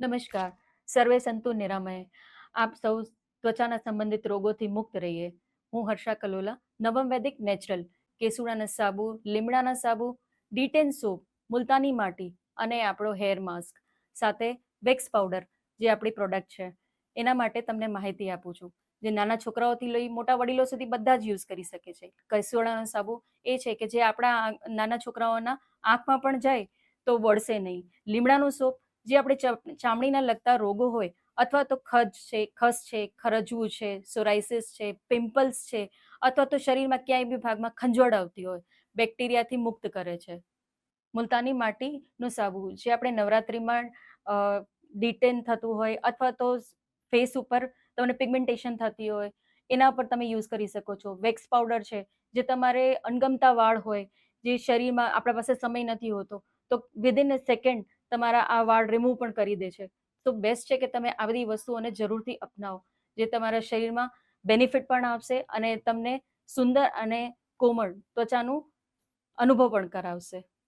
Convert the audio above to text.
નમસ્કાર. સર્વે સંતુ નિરામય. આપ સૌ ત્વચાના સંબંધિત રોગોથી મુક્ત રહીએ. હું હર્ષા કલોલા, નવમ વૈદિક નેચરલ, કેસુડાના સાબુ, લીમડાના સાબુ, ડીટેન સોપ, મુલતાની માટી અને આપણો હેર માસ્ક, સાથે વેક્સ પાવડર, જે આપણી પ્રોડક્ટ છે. એના માટે તમને માહિતી આપું છું, જે નાના છોકરાઓથી લઈ મોટા વડીલો સુધી બધા જ યુઝ કરી શકે છે. કસોડાનો સાબુ એ છે કે જે આપણા નાના છોકરાઓના આંખમાં પણ જાય તો વળશે નહીં. લીમડાનું સોપ જે આપણે ચામડીના લગતા રોગો હોય અથવા તો ખજ છે, ખસ છે ખરજવું છે, સોરાઇસિસ છે, પિમ્પલ્સ છે અથવા તો શરીરમાં ક્યાંય બી ભાગમાં ખંજવાળ આવતી હોય, બેક્ટેરિયાથી મુક્ત કરે છે. મુલતાની માટીનું સાબુ, જે આપણે નવરાત્રિમાં ડિટેન થતું હોય અથવા તો ફેસ ઉપર તમને પિગમેન્ટેશન થતી હોય, એના પર તમે યુઝ કરી શકો છો. વેક્સ પાવડર છે, જે તમારે અનગમતા વાળ હોય, જે શરીરમાં આપણા પાસે સમય નથી હોતો, તો વિધિન અ સેકન્ડ તમારા આ વાળ રિમૂવ પણ કરી દે છે. તો બેસ્ટ છે કે તમે આ બધી વસ્તુઓને જરૂરથી અપનાવો, જે તમારા શરીરમાં બેનિફિટ પણ આપશે અને તમને સુંદર અને કોમળ ત્વચાનું અનુભવ પણ કરાવશે.